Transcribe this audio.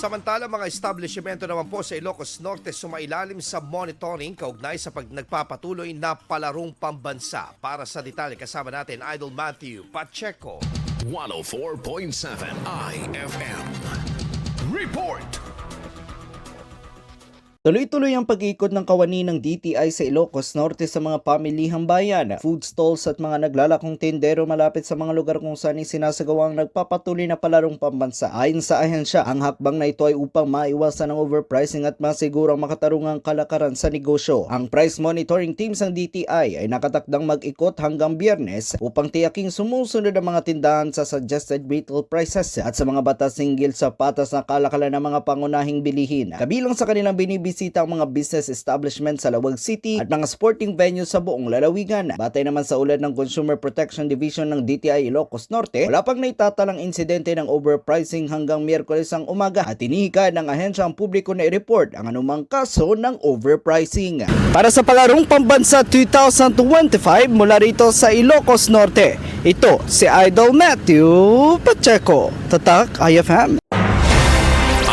Samantala mga establishmento naman po sa Ilocos Norte sumailalim sa monitoring kaugnay sa pag nagpapatuloy na palarong pambansa. Para sa detalye kasama natin Idol Matthew Pacheco. 104.7 IFM. Report! Tuloy-tuloy ang pag-ikot ng kawani ng DTI sa Ilocos Norte sa mga pamilihang bayan, food stalls at mga naglalakong tindero malapit sa mga lugar kung saan sinasagawang nagpapatuloy na palarong pambansa. Ayon sa ahensya, ang hakbang na ito ay upang maiwasan ang overpricing at masigurang makatarungang kalakaran sa negosyo. Ang price monitoring teams ng DTI ay nakatakdang mag-ikot hanggang biyernes upang tiyaking sumusunod ang mga tindahan sa suggested retail prices at sa mga batas singgil sa patas na kalakalan ng mga pangunahing bilihin. Kabilang sa kanilang binibisita ang mga business establishment sa Lawag City at mga sporting venues sa buong lalawigan. Batay naman sa ulat ng Consumer Protection Division ng DTI Ilocos Norte, wala pang naitatalang insidente ng overpricing hanggang Miyerkules ang umaga at tinihika ng ahensya ang publiko na i-report ang anumang kaso ng overpricing. Para sa palarong pambansa 2025 mula rito sa Ilocos Norte, ito si Idol Matthew Pacheco. Tatak IFM.